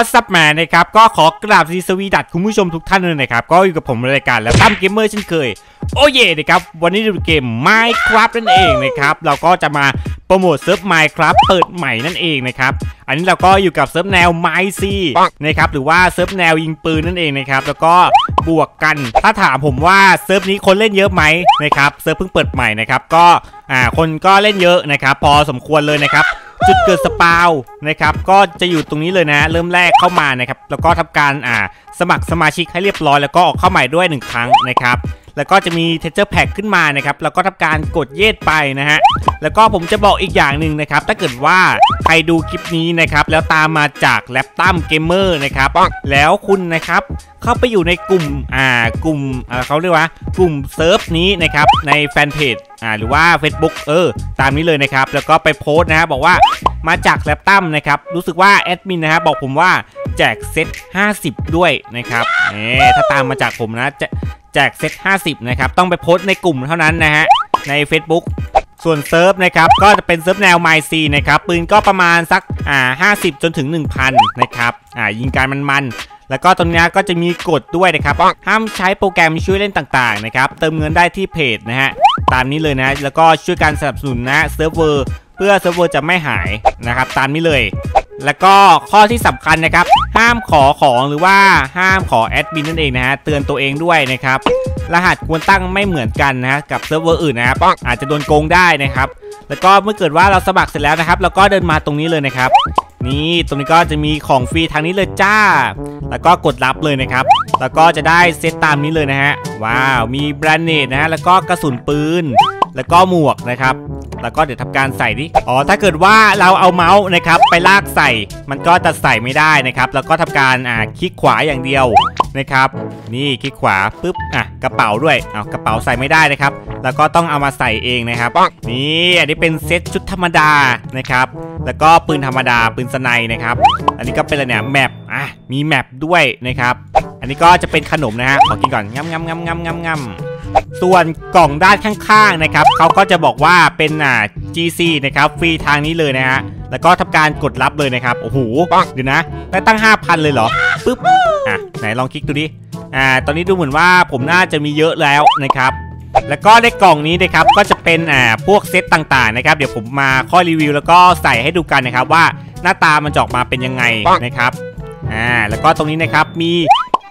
ฮัลโหลวัสแมนนะครับก็ขอกราบซีสวีดัดคุณผู้ชมทุกท่านเลยนะครับก็อยู่กับผมรายการแล้วตั้มเกมเมอร์เช่นเคย โอเย่นะครับวันนี้ดูเกม Minecraft นั่นเองนะครับเราก็จะมาโปรโมทเซิร์ฟ Minecraft เปิดใหม่นั่นเองนะครับอันนี้เราก็อยู่กับเซิร์ฟแนวไมซีนะครับหรือว่าเซิร์ฟแนวยิงปืนนั่นเองนะครับแล้วก็บวกกันถ้าถามผมว่าเซิร์ฟนี้คนเล่นเยอะไหมนะครับเซิร์ฟเพิ่งเปิดใหม่นะครับก็อ่าคนก็เล่นเยอะนะครับพอสมควรเลยนะครับ จุดเกิดสปาวนะครับก็จะอยู่ตรงนี้เลยนะ เริ่มแรกเข้ามานะครับแล้วก็ทำการอ่าสมัครสมาชิกให้เรียบร้อยแล้วก็ออกเข้าใหม่ด้วย 1 ครั้งนะครับ แล้วก็จะมีเทเจอร์แพ็ขึ้นมานะครับแล้วก็ทำการกดเยดไปนะฮะแล้วก็ผมจะบอกอีกอย่างหนึ่งนะครับถ้าเกิดว่าใครดูคลิปนี้นะครับแล้วตามมาจากแล็ปตั้มเกมเมอร์นะครับแล้วคุณนะครับเข้าไปอยู่ในกลุ่มอ่ากลุ่มอ่าเขาเรียกว่ากลุ่มเซิร์ฟนี้นะครับในแฟนเพจอ่าหรือว่า Facebook เออตามนี้เลยนะครับแล้วก็ไปโพสต์นะฮะบอกว่ามาจากแล็ปตั้มนะครับรู้สึกว่าแอดมินนะฮะบอกผมว่าแจกเซต50 ด้วยนะครับเอถ้าตามมาจากผมนะจะ แจกเซต50 นะครับ ต้องไปโพสต์ในกลุ่มเท่านั้นนะฮะ ใน Facebook ส่วนเซิร์ฟนะครับ ก็จะเป็นเซิร์ฟแนวไมซีนะครับ ปืนก็ประมาณสักอ่า50 จนถึง 1,000 นะครับ อ่า ยิงการมันๆ แล้วก็ตรงนี้ก็จะมีกฎด้วยนะครับ ห้ามใช้โปรแกรมช่วยเล่นต่างๆ นะครับ เติมเงินได้ที่เพจนะฮะ ตามนี้เลยนะ แล้วก็ช่วยการสนับสนุนนะเซิร์ฟเวอร์ เพื่อเซิร์ฟเวอร์จะไม่หายนะครับ ตามนี้เลย แล้วก็ข้อที่สำคัญนะครับ ห้ามขอของหรือว่าห้ามขอแอดมินนั่นเองนะฮะเตือนตัวเองด้วยนะครับ รหัสควรตั้งไม่เหมือนกันนะฮะกับเซิร์ฟเวอร์อื่นนะครับอาจจะโดนโกงได้นะครับ แล้วก็เมื่อเกิดว่าเราสมัครเสร็จแล้วนะครับเราก็เดินมาตรงนี้เลยนะครับนี่ตรงนี้ก็จะมีของฟรีทางนี้เลยจ้า แล้วก็กดรับเลยนะครับ แล้วก็จะได้เซตตามนี้เลยนะฮะ ว้าว มีแบรนเนตนะฮะ แล้วก็กระสุนปืน แล้วก็หมวกนะครับ แล้วก็เดี๋ยวทำการใส่ดิอ๋อถ้าเกิดว่าเราเอาเมาส์นะครับไปลากใส่ มันก็จะใส่ไม่ได้นะครับ แล้วก็ทำการอ่าคลิกขวาอย่างเดียวนะครับ นี่คลิกขวาปุ๊บอะกระเป๋าด้วยเอากระเป๋าใส่ไม่ได้นะครับ แล้วก็ต้องเอามาใส่เองนะครับ นี่อันนี้เป็นเซตชุดธรรมดานะครับ แล้วก็ปืนธรรมดาปืนสไนนะครับ อันนี้ก็เป็นอะไรเนี่ยแมปอะมีแมปด้วยนะครับ อันนี้ก็จะเป็นขนมนะฮะขอกินก่อนงำงำงำงำงำงำ ส่วนกล่องด้านข้างๆนะครับเขาก็จะบอกว่าเป็นอ่า GC นะครับฟรีทางนี้เลยนะฮะแล้วก็ทำการกดรับเลยนะครับโอ้โหเดี๋ยวนะได้ตั้ง 5,000 เลยเหรอปึ๊บอะไหนลองคลิกดูดิอ่าตอนนี้ดูเหมือนว่าผมน่าจะมีเยอะแล้วนะครับแล้วก็ในกล่องนี้นะครับก็จะเป็นอ่าพวกเซตต่างๆนะครับเดี๋ยวผมมาข้อยรีวิว แล้วก็ใส่ให้ดูกันนะครับว่าหน้าตามันจะออกมาเป็นยังไงนะครับอ่าแล้วก็ตรงนี้นะครับมี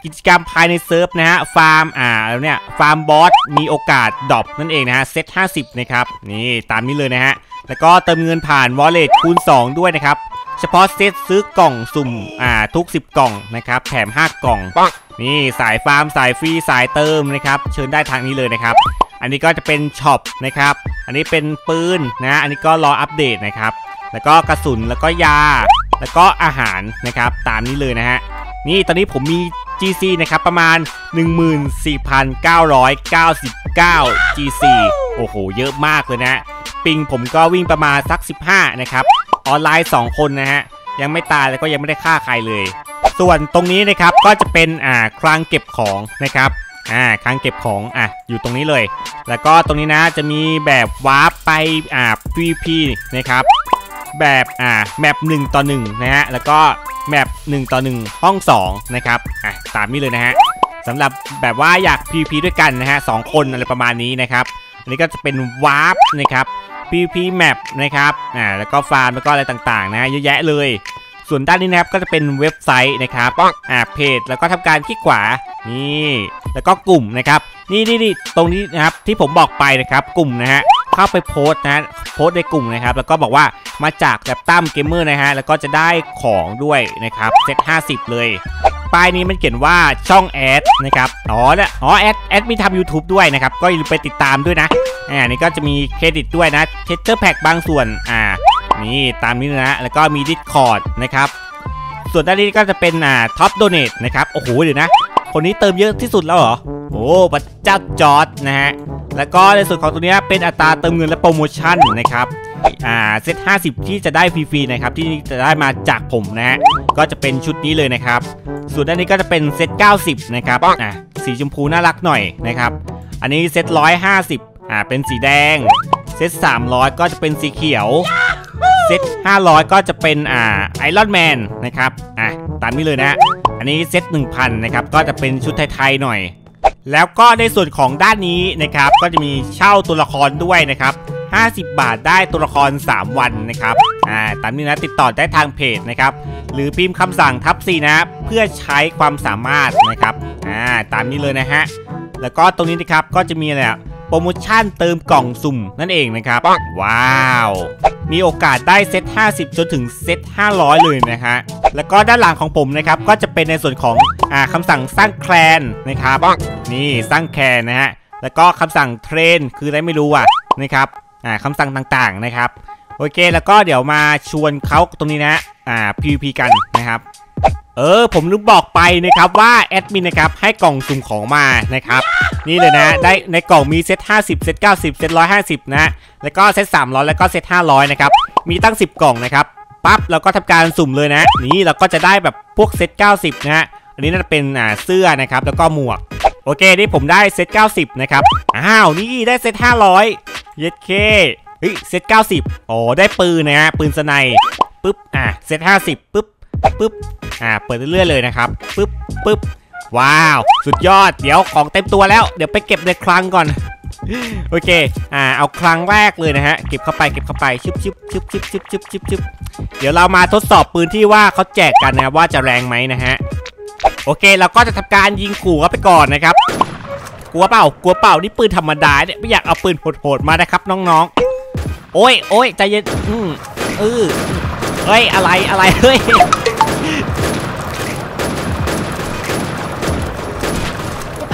กิจกรรมภายในเซิร์ฟนะฮะฟาร์มอ่าแล้วเนี่ยฟาร์มบอสมีโอกาสดรอปนั่นเองนะฮะเซต50 นะครับ นี่ตามนี้เลยนะฮะ แล้วก็เติมเงินผ่าน Wallet คูณ 2 ด้วยนะครับ เฉพาะเซตซื้อกล่องสุ่มอ่าทุก 10 กล่องนะครับแถม 5 กล่อง นี่สายฟาร์มสายฟรีสายเติมนะครับเชิญได้ทางนี้เลยนะครับ อันนี้ก็จะเป็นช็อปนะครับอันนี้เป็นปืนนะอันนี้ก็รออัปเดตนะครับแล้วก็กระสุนแล้วก็ยา แล้วก็อาหารนะครับตามนี้เลยนะฮะนี่ตอนนี้ผมมี GC นะครับประมาณ 14,999 GC โอ้โห เยอะมากเลยนะปิงผมก็วิ่งประมาณสัก 15 นะครับ ออนไลน์ 2 คนนะฮะ ยังไม่ตายแล้วก็ยังไม่ได้ฆ่าใครเลย ส่วนตรงนี้นะครับก็จะเป็นอ่าคลังเก็บของนะครับอ่าคลังเก็บของอะอยู่ตรงนี้เลย แล้วก็ตรงนี้นะจะมีแบบวาร์ปไปอ่า PVP นะครับแบบอ่าแมป1ต่อ1นะฮะแล้วก็ แมป1ต่อ1 ห้อง 2 นะครับอะตามนี้เลยนะฮะสำหรับแบบว่าอยาก PVP ด้วยกันนะฮะสองคนอะไรประมาณนี้นะครับ อันนี้ก็จะเป็นวาร์ปนะครับ PVP map นะครับอ่าแล้วก็ฟาร์มแล้วก็อะไรต่างๆนะฮะเยอะแยะเลย ส่วนด้านนี้นะครับก็จะเป็นเว็บไซต์นะครับอ่าเพจแล้วก็ทำการคลิกขวานี่ แล้วก็กลุ่มนะครับ นี่นี่นี่ตรงนี้นะครับที่ผมบอกไปนะครับกลุ่มนะฮะ เข้าไปโพสต์นะโพสต์ในกลุ่มนะครับ แล้วก็บอกว่ามาจากแลปตั้มเกมเมอร์นะฮะแล้วก็จะได้ของด้วยนะครับเซต50 เลยป้ายนี้มันเขียนว่าช่องแอดนะครับอ๋อเนี่ยอ๋อแอดแอดมีทำ YouTube ด้วยนะครับ ก็ไปติดตามด้วยนะอ่านี่ก็จะมีเครดิตด้วยนะเทสเตอร์แพ็กบางส่วนอ่านี่ตามนี้นะ แล้วก็มี Discord นะครับส่วนด้านนี้ก็จะเป็นอ่าท็อปโดเนทนะครับ โอ้โหเดี๋ยวนะ คนนี้เติมเยอะที่สุดแล้วเหรอ โอ้พระเจ้าจอร์ดนะฮะ แล้วก็ในส่วนของตัวนี้เป็นอัตราเติมเงินและโปรโมชั่นนะครับ อ่าเซต50 ที่จะได้ฟรีๆนะครับที่จะได้มาจากผมนะฮะ ก็จะเป็นชุดนี้เลยนะครับ ส่วนด้านนี้ก็จะเป็นเซต90 นะครับอ่าสีชมพูน่ารักหน่อยนะครับ อันนี้เซต150 อ่าเป็นสีแดง เซต300 ก็จะเป็นสีเขียวเซเซต500 ก็จะเป็นอ่าไอรอนแมนนะครับ อะตามนี้เลยนะ อันนี้เซต1,000นะครับก็จะเป็นชุดไทยๆหน่อย แล้วก็ในส่วนของด้านนี้นะครับก็จะมีเช่าตัวละครด้วยนะครับ50 บาทได้ตัวละคร 3 วันนะครับอ่าตามนี้นะติดต่อได้ทางเพจนะครับ หรือพิมพ์คำสั่งทับ4นะ เพื่อใช้ความสามารถนะครับอ่าตามนี้เลยนะฮะ แล้วก็ตรงนี้นะครับก็จะมีอะไรอะ โปรโมชั่นเติมกล่องสุ่มนั่นเองนะครับ ว้าว มีโอกาสได้เซต 50 จนถึงเซต 500 เลยนะฮะ แล้วก็ด้านหลังของผมนะครับ ก็จะเป็นในส่วนของอ่าคำสั่งสร้างแคลนนะครับ นี่สร้างแคลนนะฮะ แล้วก็คำสั่งเทรนคืออะไรไม่รู้อะนะครับอ่าคำสั่งต่างๆนะครับ โอเค แล้วก็เดี๋ยวมาชวนเขาตรงนี้นะอ่า PVP กันนะครับ เออ ผมลืมบอกไปนะครับว่าแอดมินนะครับให้กล่องสุ่มของมานะครับ นี่เลยนะ ได้ในกล่องมีเซต50 เซต90 เซต150 นะแล้วก็เซต300 แล้วก็เซต500 นะครับ มีตั้ง 10 กล่องนะครับปั๊บเราก็ทำการสุ่มเลยนะ นี่เราก็จะได้แบบพวกเซต90 นะฮะอันนี้น่าจะเป็นอ่าเสื้อนะครับแล้วก็หมวก โอเคนี่ผมได้เซต90 นะครับอ้าวนี่ได้เซต500 เย็ดเคเฮ้ยเซต90อ๋อได้ปืนนะฮะปืนสไนปึ๊บอะเซต50ปึ๊บปึ๊บ อ่าเปิดเรื่อยๆเลยนะครับปึ๊บปึ๊บว้าว สุดยอดเดี๋ยวของเต็มตัวแล้วเดี๋ยวไปเก็บในคลังก่อนโอเค อ่า เอาคลังแรกเลยนะฮะ เก็บเข้าไป เก็บเข้าไป ชึบชึบชึบชึบชึบชึบชึบชึบเดี๋ยวเรามาทดสอบปืนที่ว่าเขาแจกกันนะครับว่าจะแรงไหมนะฮะ โอเค เราก็จะทำการยิงขู่เขาไปก่อนนะครับ กลัวเปล่า กลัวเปล่า นี่ปืนธรรมดาเนี่ย ไม่อยากเอาปืนโหดๆมานะครับน้องๆ โอ้ยโอ้ยใจเย็น อืมเออเฮ้ย อะไร อะไร เฮ้ย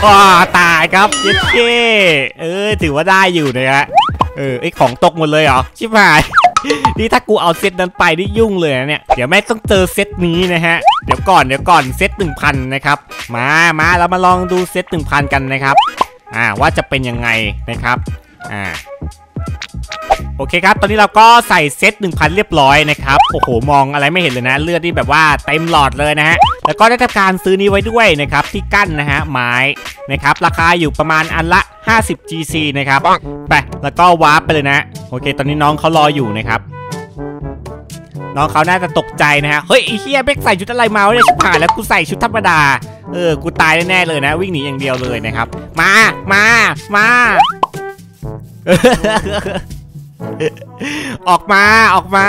อ๋อตายครับเย็ดเก้เออถือว่าได้อยู่นะฮะเออไอของตกหมดเลยเหรอชิบหายนี่ถ้ากูเอาเซตนั้นไปนี่ยุ่งเลยนะเนี่ยเดี๋ยวแม่ต้องเจอเซตนี้นะฮะเดี๋ยวก่อนเดี๋ยวก่อนเซต1,000นนะครับมามาเรามาลองดูเซต1,000กันนะครับอ่าว่าจะเป็นยังไงนะครับอ่าโอเคครับ ตอนนี้เราก็ใส่เซต1,000 เรียบร้อยนะครับ โอ้โห มองอะไรไม่เห็นเลยนะ เลือดที่แบบว่าเต็มหลอดเลยนะฮะ แล้วก็ได้ทำการซื้อนี้ไว้ด้วยนะครับที่กั้นนะฮะไม้นะครับราคาอยู่ประมาณอันละ 50 GC นะครับไปแล้วก็วาร์ปไปเลยนะโอเค ตอนนี้น้องเขารออยู่นะครับน้องเขาน่าจะตกใจนะฮะ เฮ้ยไอ้เฮียเบกใส่ชุดอะไรมาวะเนี่ยชิบหายแล้วกูใส่ชุดธรรมดา เออ กูตายแน่ๆเลยนะ วิ่งหนีอย่างเดียวเลยนะครับ มา มา มา ออกมา ออกมา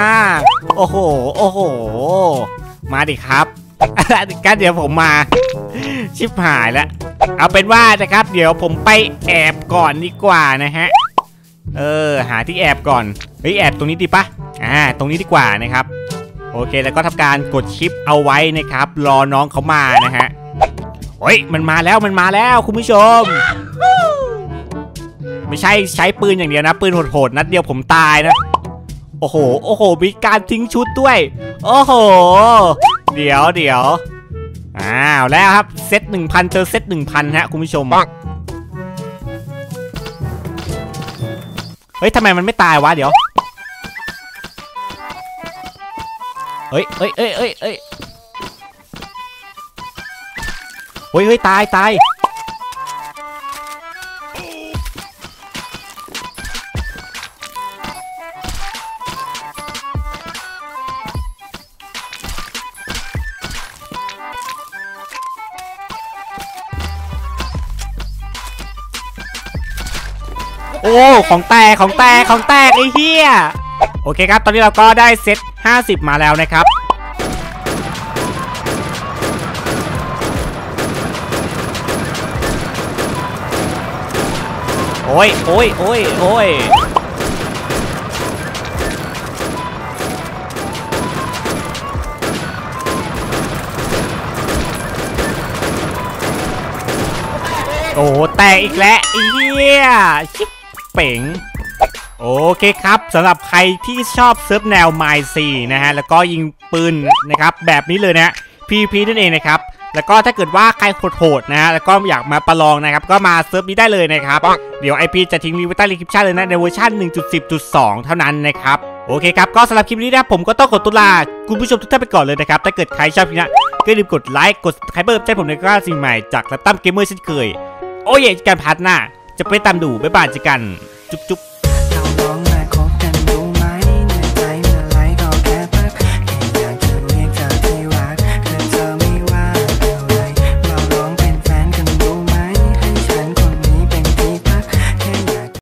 โอ้โห โอ้โห มาดิครับ กันเดี๋ยวผมมา ชิบหายแล้วเอาเป็นว่านะครับ เดี๋ยวผมไปแอบก่อนดีกว่านะฮะ เออ หาที่แอบก่อน เฮ้ยแอบตรงนี้ดีปะอ่า ตรงนี้ดีกว่านะครับ โอเค แล้วก็ทำการกดชิปเอาไว้นะครับ รอน้องเขามานะฮะเฮ้ย มันมาแล้ว มันมาแล้วคุณผู้ชม ไม่ใช่ใช้ปืนอย่างเดียวนะ ปืนโหดๆนัดเดียวผมตายนะ โอ้โห โอ้โห มีการทิ้งชุดด้วย โอ้โห เดี๋ยวเดี๋ยวอ้าวแล้วครับเซต1,000เจอเซต1,000ฮะคุณผู้ชมเฮ้ยทำไมมันไม่ตายวะเดี๋ยวเฮ้ยเฮ้ยเฮ้ยเฮ้ยเฮ้ยเฮ้ยเฮ้ยตายตาย โอ้ ของแตก ของแตก ของแตกไอ้เหี้ย โอเคครับ ตอนนี้เราก็ได้เซต 50 มาแล้วนะครับ โอ้ย โอ้ย โอ้ย โอ้ยโอ้โหแตกอีกแล้วไอ้เหี้ยชิบเป๋งโอเคครับสำหรับใครที่ชอบเซิร์ฟแนวไมซีนะฮะแล้วก็ยิงปืนนะครับแบบนี้เลยนะฮะ PVP นั่นเองนะครับแล้วก็ถ้าเกิดว่าใครโหดๆนะฮะแล้วก็อยากมาประลองนะครับก็มาเซิร์ฟนี้ได้เลยนะครับเดี๋ยว IP จะทิ้งลิงก์ไว้ใต้ลิงก์คลิปชั่นเลยนะในเวอร์ชัน1.10.2 เท่านั้นนะครับโอเคครับก็สำหรับคลิปนี้นะผมก็ต้องขอตุลาคุณผู้ชมทุกท่านไปก่อนเลยนะครับถ้าเกิดใครชอบคลิปนี้ก็อย่าลืมกดไลค์กดใครเพิ่มใจผมในกล้าสิ่งใหม่จากแลปตั้มเกมเมอร์เช่นเคยโอ้ยการพัดหน้า จะไปตามดูบ๊ายบายเจอกัน จุ๊บจุ๊บ